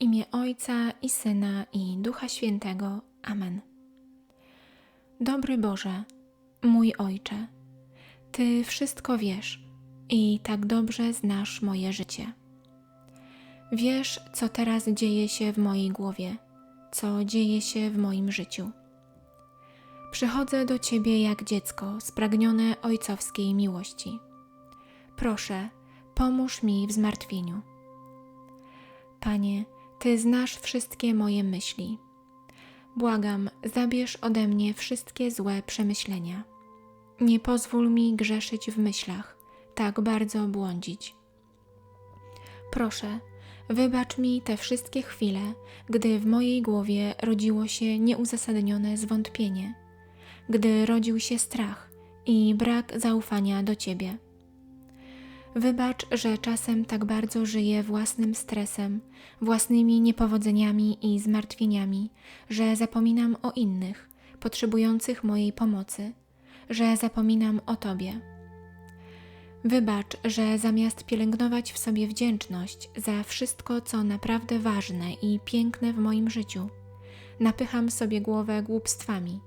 imię Ojca i Syna i Ducha Świętego. Amen. Dobry Boże, mój Ojcze, Ty wszystko wiesz i tak dobrze znasz moje życie. Wiesz, co teraz dzieje się w mojej głowie, co dzieje się w moim życiu. Przychodzę do Ciebie jak dziecko spragnione ojcowskiej miłości. Proszę, pomóż mi w zmartwieniu. Panie, Ty znasz wszystkie moje myśli. Błagam, zabierz ode mnie wszystkie złe przemyślenia. Nie pozwól mi grzeszyć w myślach, tak bardzo błądzić. Proszę, wybacz mi te wszystkie chwile, gdy w mojej głowie rodziło się nieuzasadnione zwątpienie, gdy rodził się strach i brak zaufania do Ciebie. Wybacz, że czasem tak bardzo żyję własnym stresem, własnymi niepowodzeniami i zmartwieniami, że zapominam o innych, potrzebujących mojej pomocy, że zapominam o Tobie. Wybacz, że zamiast pielęgnować w sobie wdzięczność za wszystko, co naprawdę ważne i piękne w moim życiu, napycham sobie głowę głupstwami,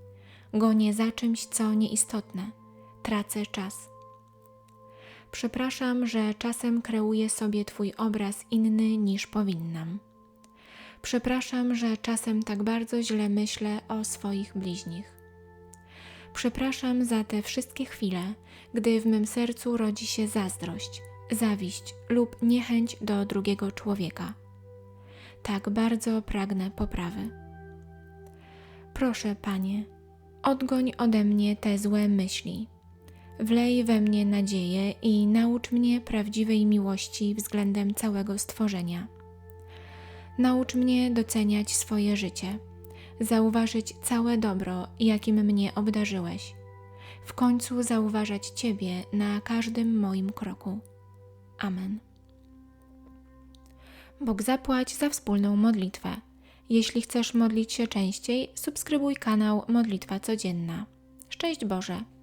gonię za czymś, co nieistotne, tracę czas. Przepraszam, że czasem kreuję sobie Twój obraz inny niż powinnam. Przepraszam, że czasem tak bardzo źle myślę o swoich bliźnich. Przepraszam za te wszystkie chwile, gdy w mym sercu rodzi się zazdrość, zawiść lub niechęć do drugiego człowieka. Tak bardzo pragnę poprawy. Proszę, Panie, odgoń ode mnie te złe myśli Wlej we mnie nadzieję i naucz mnie prawdziwej miłości względem całego stworzenia. Naucz mnie doceniać swoje życie, zauważyć całe dobro, jakim mnie obdarzyłeś, w końcu zauważać Ciebie na każdym moim kroku. Amen. Bóg zapłać za wspólną modlitwę. Jeśli chcesz modlić się częściej, subskrybuj kanał Modlitwa Codzienna. Szczęść Boże!